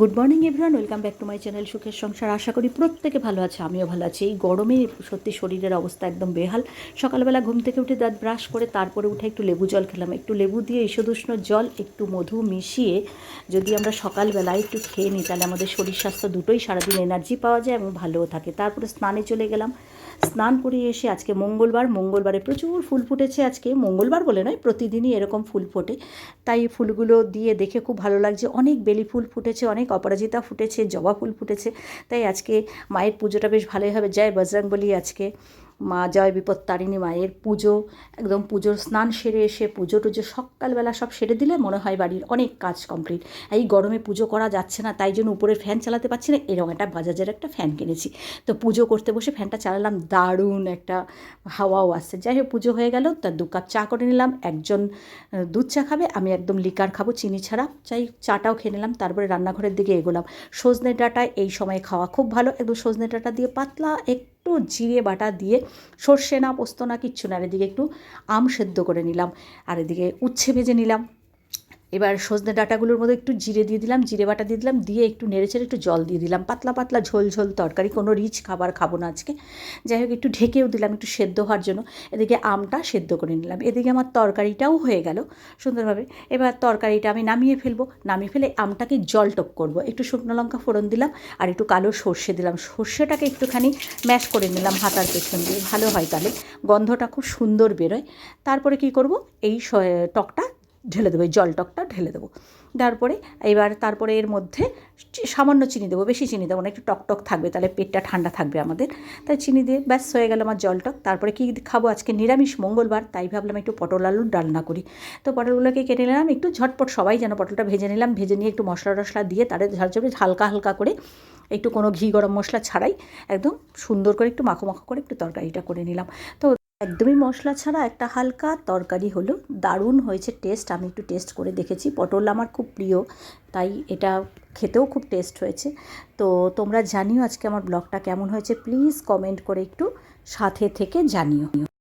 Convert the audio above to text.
Good morning everyone welcome back to my channel সুখের সংসার আশা করি প্রত্যেকে ভালো আছে, আমিও ভালো আছি। এই গরমে সত্যি শরীরের অবস্থা একদম বেহাল। সকালবেলা ঘুম থেকে উঠে দাঁত ব্রাশ করে তারপরে উঠে একটু লেবু জল খেলাম। একটু লেবু দিয়ে ঈষদুষ্ণ জল, একটু মধু মিশিয়ে যদি আমরা সকালবেলায় একটু খেয়ে নিই, তাহলে আমাদের শরীর স্বাস্থ্য দুটোই সারাদিন এনার্জি পাওয়া যায় এবং ভালোও থাকে। তারপরে স্নানে চলে গেলাম। স্নান করে এসে আজকে মঙ্গলবার, মঙ্গলবারে প্রচুর ফুল ফুটেছে আজকে। মঙ্গলবার বলে নয়, প্রতিদিনই এরকম ফুল ফোটে। তাই ফুলগুলো দিয়ে দেখে খুব ভালো লাগছে। অনেক বেলি ফুল ফুটেছে, অনেক অপরাজিতা ফুটেছে, জবা ফুল ফুটেছে। তাই আজকে মায়ের পুজোটা বেশ ভালোই হবে। জয় বজরং বলি আজকে। মা জয় বিপদ তারিণী মায়ের পুজো, একদম পুজোর স্নান সেরে এসে পুজো টুজো সকালবেলা সব সেরে দিলে মনে হয় বাড়ির অনেক কাজ কমপ্লিট এই গরমে পুজো করা যাচ্ছে না, তাই জন্য উপরের ফ্যান চালাতে পারছি না, এরকম একটা বাজাজের একটা ফ্যান কিনেছি। তো পুজো করতে বসে ফ্যানটা চালালাম, দারুণ একটা হাওয়াও আসছে। যাই হোক, পুজো হয়ে গেল তার দু কাপ চা করে নিলাম, একজন দুধ চা খাবে, আমি একদম লিকার খাব, চিনি ছাড়া। চাই চাটাও খেয়ে নিলাম, তারপরে রান্নাঘরের দিকে এগোলাম। সজনে ডাঁটা এই সময় খাওয়া খুব ভালো, একদম সজনে ডাঁটা দিয়ে পাতলা একটু জিরে বাটা দিয়ে সর্ষে না পোস্ত না কিচ্ছু না, আর এদিকে একটু আম সেদ্ধ করে নিলাম, আর এদিকে উচ্ছে ভেজে নিলাম। এবার সজনে ডাঁটাগুলোর মধ্যে একটু জিরে দিয়ে দিলাম, জিরে বাটা দিয়ে দিলাম, দিয়ে একটু নেড়েচেড়ে একটু জল দিয়ে দিলাম। পাতলা পাতলা ঝোল ঝোল তরকারি, কোনো রিচ খাবার খাব না আজকে। যাই হোক, একটু ঢেকেও দিলাম, একটু সেদ্ধ হওয়ার জন্য। এদিকে আমটা সেদ্ধ করে নিলাম। এদিকে আমার তরকারিটাও হয়ে গেল সুন্দরভাবে। এবার তরকারিটা আমি নামিয়ে ফেলব। নামিয়ে ফেলে আমটাকে জল টক করব। একটু শুকনো লঙ্কা ফোড়ন দিলাম আর একটু কালো সর্ষে দিলাম। সর্ষেটাকে একটুখানি ম্যাশ করে নিলাম হাতার পেছন দিয়ে। ভালো হয় তাহলে। গন্ধটা খুব সুন্দর বেরোয়। তারপরে কি করব? এই টকটা ঢেলে দেবো জল টকটা ঢেলে দেবো। তারপরে এবার তারপরে এর মধ্যে সামান্য চিনি দেবো, বেশি চিনি দেবো না, একটু টক টক থাকবে, তাহলে পেটটা ঠান্ডা থাকবে আমাদের। তাই চিনি দিয়ে ব্যাস হয়ে গেল আমার জল টক। তারপরে কী খাব আজকে? নিরামিষ মঙ্গলবার, তাই ভাবলাম একটু পটল আলুর ডালনা করি। তো পটলগুলোকে কেটে নিলাম, একটু ঝটপট সবাই যেন পটলটা ভেজে নিলাম, ভেজে নিয়ে একটু মশলা টশলা দিয়ে তারে ঝালঝাল হালকা হালকা করে একটু কোনো ঘি গরম মশলা ছাড়াই একদম সুন্দর করে একটু মাখো মাখো করে একটু তরকারিটা করে নিলাম। তো একদমই মশলা ছাড়া একটা হালকা তরকারি হলো। দারুণ হয়েছে টেস্ট আমি একটু টেস্ট করে দেখেছি। পটল আমার খুব প্রিয়, তাই এটা খেতেও খুব টেস্ট হয়েছে। তো তোমরা জানিও আজকে আমার ব্লগটা কেমন হয়েছে। প্লিজ কমেন্ট করে একটু সাথে থেকে জানিও।